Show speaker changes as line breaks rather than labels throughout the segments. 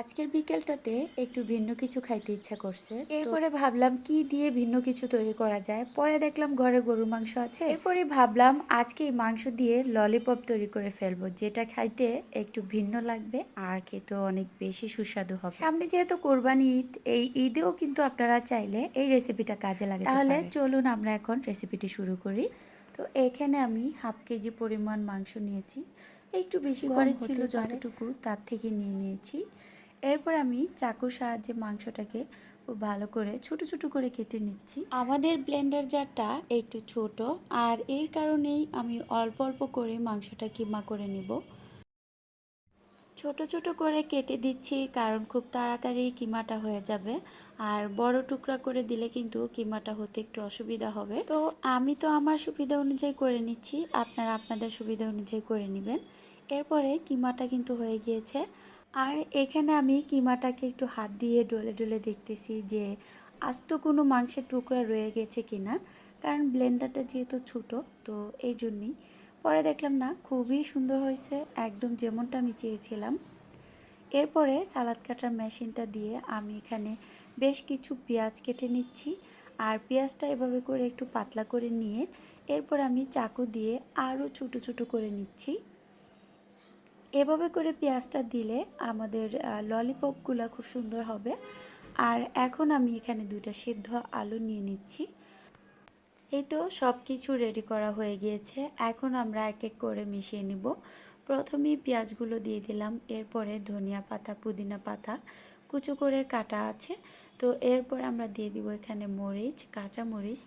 আজকের বিকেলটাতে একটু ভিন্ন কিছু খাইতে ইচ্ছা করছে। এরপরে ভাবলাম কি দিয়ে ভিন্ন কিছু তৈরি করা যায়। পরে দেখলাম ঘরে গরুর মাংস আছে। এরপরে ভাবলাম আজকে এই মাংস দিয়ে ললিপপ তৈরি করে ফেলব যেটা খাইতে একটু ভিন্ন লাগবে আর খেতে অনেক বেশি সুস্বাদু হবে। সামনে যেহেতু কোরবানি ঈদ এই ঈদেও কিন্তু আপনারা চাইলে এই রেসিপিটা কাজে লাগে তাহলে চলুন আমরা এখন রেসিপিটি শুরু করি। তো এখানে আমি হাফ কেজি পরিমাণ মাংস নিয়েছি। একটু বেশি করে ছিল যতটুকু তার থেকে নিয়ে নিয়েছি। এরপর আমি চাকুর সাহায্যে মাংসটাকে ভালো করে, ছোট ছোট করে কেটে নিচ্ছি। আমাদের ব্লেন্ডার জারটা একটু ছোট, আর এর কারণেই আমি অল্প অল্প করে মাংসটা কিমা করে নিব। ছোট ছোট করে কেটে দিচ্ছি, কারণ খুব তাড়াতাড়ি কিমাটা হয়ে যাবে, আর বড় টুকরা করে দিলে কিন্তু কিমাটা হতে একটু অসুবিধা হবে। তো আমি তো আমার সুবিধা অনুযায়ী করে নিচ্ছি, আপনারা আপনাদের সুবিধা অনুযায়ী করে নেবেন। এরপরে কিমাটা কিন্তু হয়ে গিয়েছে। আর এখানে আমি কিমাটাকে একটু হাত দিয়ে ডলে ডলে দেখতেছি যে আস্ত কোনো মাংসের টুকরা রয়ে গেছে কিনা কারণ ব্লেন্ডারটা যেহেতু ছোটো, তো এই জন্যই। পরে দেখলাম না, খুবই সুন্দর হয়েছে, একদম যেমনটা আমি চেয়েছিলাম। এরপরে সালাদ কাটার মেশিনটা দিয়ে আমি এখানে বেশ কিছু পেঁয়াজ কেটে নিচ্ছি আর পেঁয়াজটা এভাবে করে একটু পাতলা করে নিয়ে এরপর আমি চাকু দিয়ে আরও ছোটো ছোটো করে নিচ্ছি। এভাবে করে পেঁয়াজটা দিলে আমাদের ললিপপগুলো খুব সুন্দর হবে। আর এখন আমি এখানে দুইটা সিদ্ধ আলু নিয়ে নিচ্ছি। এই তো সব কিছু রেডি করা হয়ে গিয়েছে। এখন আমরা এক এক করে মিশিয়ে নিব। প্রথমেই পেঁয়াজগুলো দিয়ে দিলাম। এরপরে ধনিয়া পাতা, পুদিনা পাতা, কুচো করে কাটা আছে। তো এরপর আমরা দিয়ে দিব এখানে মরিচ কাঁচা মরিচ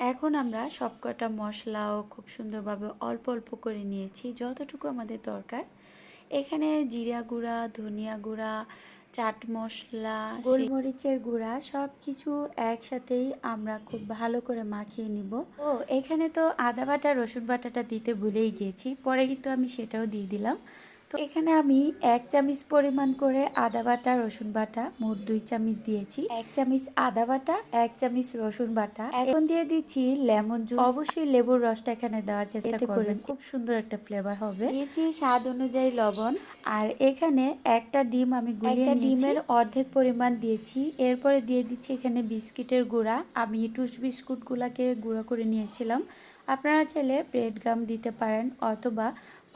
এখন আমরা সবকটা মশলাও খুব সুন্দরভাবে অল্প অল্প করে নিয়েছি, যতটুকু আমাদের দরকার। এখানে জিরা গুঁড়া, ধনিয়া গুঁড়া, চাট মশলা গোলমরিচের গুঁড়া সব কিছু একসাথেই আমরা খুব ভালো করে মাখিয়ে নিব। ও, এখানে তো আদা বাটা, রসুন বাটাটা দিতে ভুলেই গিয়েছি পরে কিন্তু আমি সেটাও দিয়ে দিলাম। এখানে আমি এক চামচ পরিমাণ করে আদা বাটা রসুন বাটা মোট দুই চামচ দিয়েছি। এক চামচ আদা বাটা এক চামচ রসুন বাটা। এখন দিয়ে দিচ্ছি লেমন জুস। অবশ্যই লেবুর রসটা এখানে দেওয়ার চেষ্টা করবেন। খুব সুন্দর একটা ফ্লেভার হবে। দিয়েছি স্বাদ অনুযায়ী লবণ। আর এখানে একটা ডিম আমি একটা ডিমের অর্ধেক পরিমাণ দিয়েছি। এরপরে দিয়ে দিচ্ছি এখানে বিস্কিটের গুঁড়া। আমি টুস বিস্কুটগুলাকে গুঁড়ো করে নিয়েছিলাম। আপনারা চাইলে ব্রেড গাম দিতে পারেন অথবা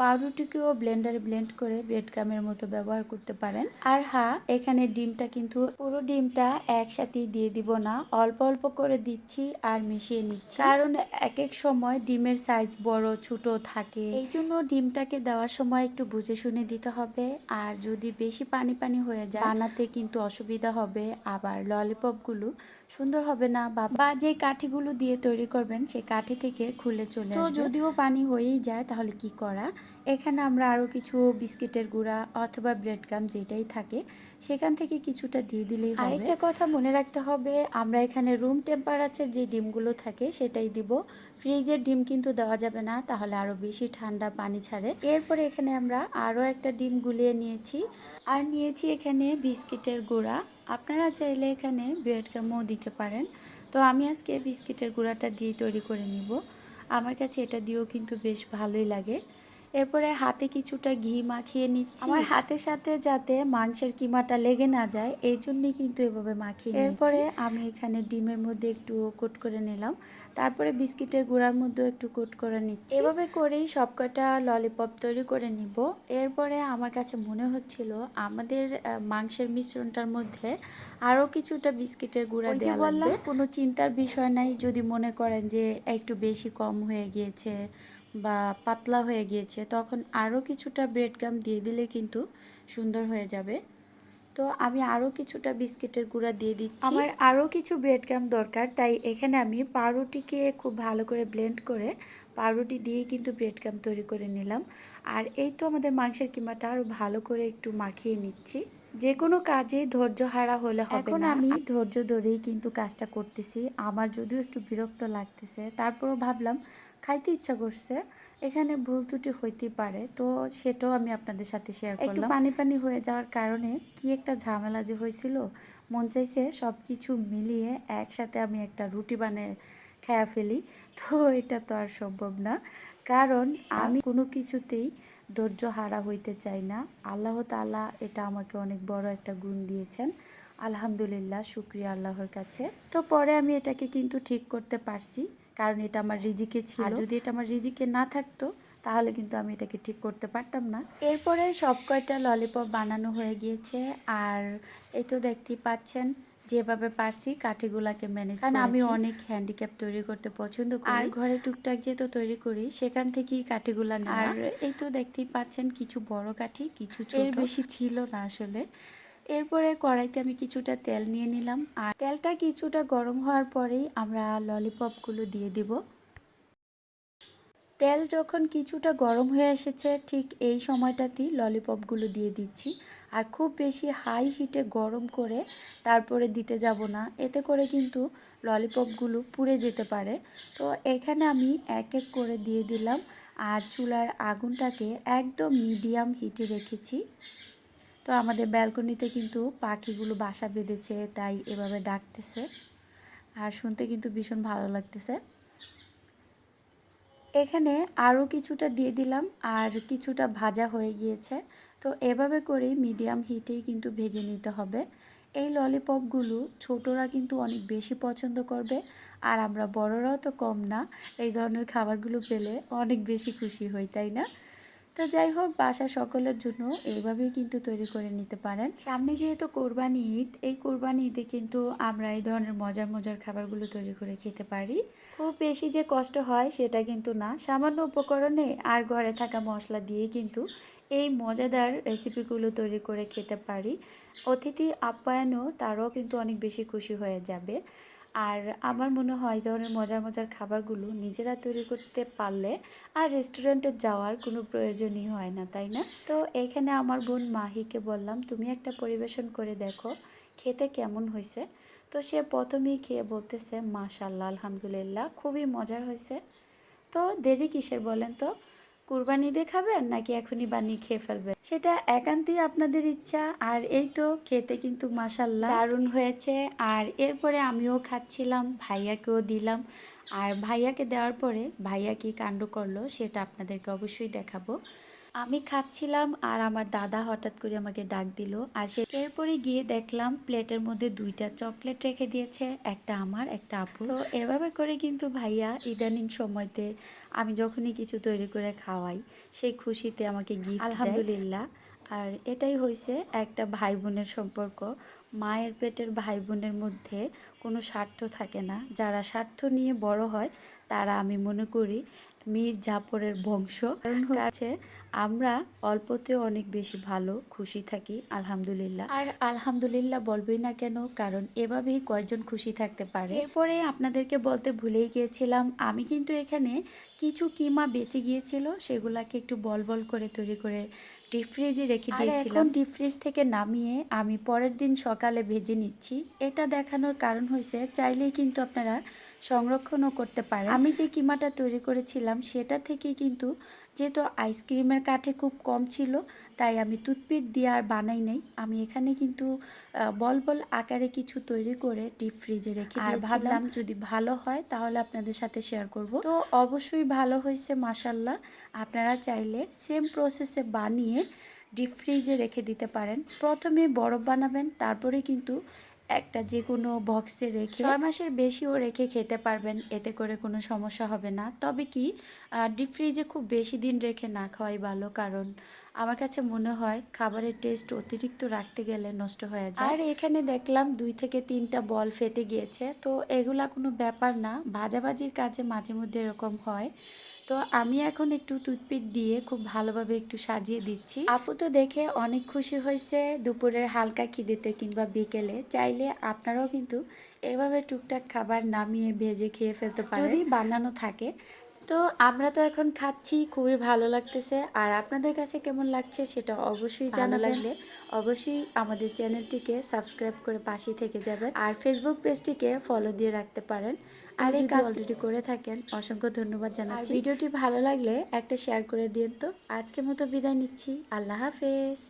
পাউরুটিকেও ব্লেন্ডারে ব্লেন্ড করে ব্রেড গামের মতো ব্যবহার করতে পারেন। আর হ্যাঁ এখানে ডিমটা কিন্তু পুরো ডিমটা একসাথেই দিয়ে দিব না। অল্প অল্প করে দিচ্ছি আর মিশিয়ে নিচ্ছি। কারণ এক এক সময় ডিমের সাইজ বড় ছোট থাকে। এই জন্য ডিমটাকে দেওয়ার সময় একটু বুঝে শুনে দিতে হবে। আর যদি বেশি পানি পানি হয়ে যায় বানাতে কিন্তু অসুবিধা হবে। আবার ললিপপগুলো সুন্দর হবে না বা যে কাঠিগুলো দিয়ে তৈরি করবেন সেই কাঠি থেকে খুলে চলে তো যদিও পানি হয়েই যায় তাহলে কি করা? এখানে আমরা আরও কিছু বিস্কিটের গুঁড়া অথবা ব্রেড গাম যেটাই থাকে, সেখান থেকে কিছুটা দিয়ে দিলেই আরেকটা কথা মনে রাখতে হবে, আমরা এখানে রুম টেম্পারেচার যে ডিমগুলো থাকে সেটাই দিব। ফ্রিজের ডিম কিন্তু দেওয়া যাবে না, তাহলে আরও বেশি ঠান্ডা পানি ছাড়ে। এরপরে এখানে আমরা আরও একটা ডিম গুলিয়ে নিয়েছি। আর নিয়েছি এখানে বিস্কিটের গুঁড়া। আপনারা চাইলে এখানে ব্রেড গামও দিতে পারেন। তো আমি আজকে বিস্কিটের গুঁড়াটা দিয়ে তৈরি করে নিব। আমার কাছে এটা দিয়েও কিন্তু বেশ ভালোই লাগে। এরপরে হাতে কিছুটা ঘি মাখিয়ে নিচ্ছি। আমার হাতের সাথে যাতে মাংসের কিমাটা লেগে না যায় এই জন্যই কিন্তু এভাবে মাখিয়ে এরপরে আমি এখানে ডিমের মধ্যে একটু কোট করে নিলাম। তারপরে বিস্কিটের গুঁড়ার মধ্যেও একটু কোট করে নিচ্ছি। এভাবে করেই সবকটা ললিপপ তৈরি করে নিব। এরপরে আমার কাছে মনে হচ্ছিল আমাদের মাংসের মিশ্রণটার মধ্যে আরও কিছুটা বিস্কিটের গুঁড়া দিয়ে বললাম কোনো চিন্তার বিষয় নাই। যদি মনে করেন যে একটু বেশি কম হয়ে গিয়েছে বা পাতলা হয়ে গিয়েছে, তখন আরও কিছুটা ব্রেড গাম দিয়ে দিলে কিন্তু সুন্দর হয়ে যাবে। তো আমি আরও কিছুটা বিস্কিটের গুঁড়া দিয়ে দিচ্ছি। আমার আরও কিছু ব্রেড গাম দরকার, তাই এখানে আমি পাউরুটিকে খুব ভালো করে ব্লেন্ড করে পাউরুটি দিয়ে কিন্তু ব্রেড গাম তৈরি করে নিলাম। আর এই তো আমাদের মাংসের কিমাটা আরও ভালো করে একটু মাখিয়ে নিচ্ছি। যে কোনো কাজে ধৈর্য হারা হলে হবে এখন আমি ধৈর্য ধরেই কিন্তু কাজটা করতেছি। আমার যদিও একটু বিরক্ত লাগতেছে তারপরও ভাবলাম খাইতে ইচ্ছা করছে এখানে ভুল ত্রুটি হইতেই পারে। তো সেটাও আমি আপনাদের সাথে শেয়ার করলাম। একটু পানি পানি হয়ে যাওয়ার কারণে কি একটা ঝামেলা যে হয়েছিল মন চাইছে সব কিছু মিলিয়ে একসাথে আমি একটা রুটি বানিয়ে খেয়া ফেলি। তো এটা তো আর সম্ভব না। কারণ আমি কোনো কিছুতেই ধৈর্য হারা হইতে চাই না। আল্লাহ তাআলা এটা আমাকে অনেক বড় একটা গুণ দিয়েছেন। আলহামদুলিল্লাহ শুক্রিয়া আল্লাহর কাছে। তো পরে আমি এটাকে কিন্তু ঠিক করতে পারছি কারণ এটা আমার রিজিকে ছিল। আর যদি এটা আমার রিজিকে না থাকতো তাহলে কিন্তু আমি এটাকে ঠিক করতে পারতাম না। এরপরে সব কয়টা ললিপপ বানানো হয়ে গিয়েছে। আর এই তো দেখতেই পাচ্ছেন যেভাবে পারছি কাঠিগুলাকে ম্যানেজ কারণ আমি অনেক হ্যান্ডিক্যাপ তৈরি করতে পছন্দ করি। আর ঘরে টুকটাক যেহেতু তৈরি করি সেখান থেকেই কাঠিগুলা নেওয়া। আর এই তো দেখতেই পাচ্ছেন কিছু বড় কাঠি কিছু ছোট। এর বেশি ছিল না আসলে। এরপরে কড়াইতে আমি কিছুটা তেল নিয়ে নিলাম। আর তেলটা কিছুটা গরম হওয়ার পরেই আমরা ললিপপগুলো দিয়ে দিব। তেল যখন কিছুটা গরম হয়ে এসেছে ঠিক এই সময়টাতেই ললিপপগুলো দিয়ে দিচ্ছি। আর খুব বেশি হাই হিটে গরম করে তারপরে দিতে যাব না। এতে করে কিন্তু ললিপপগুলো পুড়ে যেতে পারে। তো এখানে আমি এক এক করে দিয়ে দিলাম আর চুলার আগুনটাকে একদম মিডিয়াম হিটে রেখেছি। তো আমাদের ব্যালকনিতে কিন্তু পাখিগুলো বাসা বেঁধেছে, তাই এভাবে ডাকতেছে। আর শুনতে কিন্তু ভীষণ ভালো লাগতেছে। এখানে আরও কিছুটা দিয়ে দিলাম আর কিছুটা ভাজা হয়ে গিয়েছে। তো এভাবে করেই মিডিয়াম হিটেই কিন্তু ভেজে নিতে হবে। এই ললিপপগুলো ছোটরা কিন্তু অনেক বেশি পছন্দ করবে, আর আমরা বড়রাও তো কম না। এই ধরনের খাবারগুলো পেলে অনেক বেশি খুশি হই, তাই না? তো যাই হোক, বাসা সকলের জন্য এইভাবেই কিন্তু তৈরি করে নিতে পারেন। সামনে যেহেতু কোরবানি ঈদ, এই কোরবানি ঈদে কিন্তু আমরা এই ধরনের মজার মজার খাবারগুলো তৈরি করে খেতে পারি। খুব বেশি যে কষ্ট হয় সেটা কিন্তু না। সামান্য উপকরণে আর ঘরে থাকা মশলা দিয়ে কিন্তু এই মজাদার রেসিপিগুলো তৈরি করে খেতে পারি। অতিথি আপ্যায়নও তারও কিন্তু অনেক বেশি খুশি হয়ে যাবে। আর আমার মনে হয় ধরনের মজার মজার খাবারগুলো নিজেরা তৈরি করতে পারলে আর রেস্টুরেন্টে যাওয়ার কোনো প্রয়োজনই হয় না, তাই না? তো এখানে আমার বোন মাহিকে বললাম, তুমি একটা পরিবেশন করে দেখো, খেতে কেমন হয়েছে? তো সে প্রথমেই খেয়ে বলতেছে মাশাল্লাহ আলহামদুলিল্লাহ, খুবই মজার হয়েছে। তো দেরি কিসের বলেন তো? কুরবানি দিয়ে খাবেন নাকি এখনই বানিয়ে খেয়ে ফেলবেন? সেটা একান্তই আপনাদের ইচ্ছা। আর এই তো খেতে কিন্তু মাসাল্লাহ দারুণ হয়েছে। আর এরপরে আমিও খাচ্ছিলাম, ভাইয়াকেও দিলাম। আর ভাইয়াকে দেওয়ার পরে ভাইয়া কি কাণ্ড করল সেটা আপনাদেরকে অবশ্যই দেখাবো। আমি খাচ্ছিলাম আর আমার দাদা হঠাৎ করে আমাকে ডাক দিল। আর সে এরপরে গিয়ে দেখলাম প্লেটের মধ্যে দুইটা চকলেট রেখে দিয়েছে একটা আমার একটা আপু তো এভাবে করে কিন্তু ভাইয়া ইদানিং সময়তে আমি যখনই কিছু তৈরি করে খাওয়াই সেই খুশিতে আমাকে গিফট আলহামদুলিল্লাহ। আর এটাই হয়েছে একটা ভাই বোনের সম্পর্ক। মায়ের পেটের ভাই বোনের মধ্যে কোনো স্বার্থ থাকে না। যারা স্বার্থ নিয়ে বড় হয় তারা আমি মনে করি মীর জাফরের বংশ। কারণ হচ্ছে আমরা অল্পতেও অনেক বেশি ভালো খুশি থাকি আলহামদুলিল্লাহ। আর আলহামদুলিল্লাহ বলবেই না কেন কারণ এভাবেই কয়েকজন খুশি থাকতে পারে। এরপরে আপনাদেরকে বলতে ভুলেই গিয়েছিলাম আমি কিন্তু এখানে কিছু কিমা বেঁচে গিয়েছিল সেগুলাকে একটু বল বল করে তৈরি করে ডিপ ফ্রিজে রেখে দিয়েছিলাম। ডিপ ফ্রিজ থেকে নামিয়ে আমি পরের দিন সকালে ভেজে নিচ্ছি। এটা দেখানোর কারণ হয়েছে চাইলেই কিন্তু আপনারা সংরক্ষণও করতে পারে। আমি যে কিমাটা তৈরি করেছিলাম সেটা থেকে কিন্তু যেহেতু আইসক্রিমের কাঠে খুব কম ছিল তাই আমি টুথপিক দিয়ে আর বানাই নাই। আমি এখানে কিন্তু বল বল আকারে কিছু তৈরি করে ডিপ ফ্রিজে রেখে আর ভাবলাম যদি ভালো হয় তাহলে আপনাদের সাথে শেয়ার করব। তো অবশ্যই ভালো হয়েছে মাসাল্লাহ আপনারা চাইলে সেম প্রসেসে বানিয়ে ডিপ ফ্রিজে রেখে দিতে পারেন। প্রথমে বরফ বানাবেন তারপরে কিন্তু একটা যে কোনো বক্সে রেখে ছয় মাসের বেশিও রেখে খেতে পারবেন এতে করে কোনো সমস্যা হবে না। তবে কি ডিপ ফ্রিজে খুব বেশি দিন রেখে না খাওয়াই ভালো কারণ আমার কাছে মনে হয় খাবারের টেস্ট অতিরিক্ত রাখতে গেলে নষ্ট হয়ে যায়। আর এখানে দেখলাম দুই থেকে তিনটা বল ফেটে গিয়েছে। তো এগুলা কোনো ব্যাপার না ভাজাভাজির কাজে মাঝে মধ্যে এরকম হয়। তো আমি এখন একটু টুথপিক দিয়ে খুব ভালোভাবে একটু সাজিয়ে দিচ্ছি। আপু তো দেখে অনেক খুশি হয়েছে দুপুরের হালকা খিদেতে কিংবা বিকেলে। চাইলে আপনারাও কিন্তু এভাবে টুকটাক খাবার নামিয়ে ভেজে খেয়ে ফেলতে পারেন। যদি বানানো থাকে তো আমরা তো এখন খাচ্ছি খুবই ভালো লাগতেছে। আর আপনাদের কাছে কেমন লাগছে সেটা অবশ্যই জানা লাগলে অবশ্যই আমাদের চ্যানেলটিকে সাবস্ক্রাইব করে পাশে থেকে যাবেন। আর ফেসবুক পেজটিকে ফলো দিয়ে রাখতে পারেন। আর এই কাজ অলরেডি করে থাকেন অসংখ্য ধন্যবাদ জানাচ্ছি। ভিডিওটি ভালো লাগলে একটা শেয়ার করে দিন তো। আজকের মতো বিদায় নিচ্ছি। আল্লাহ হাফেজ।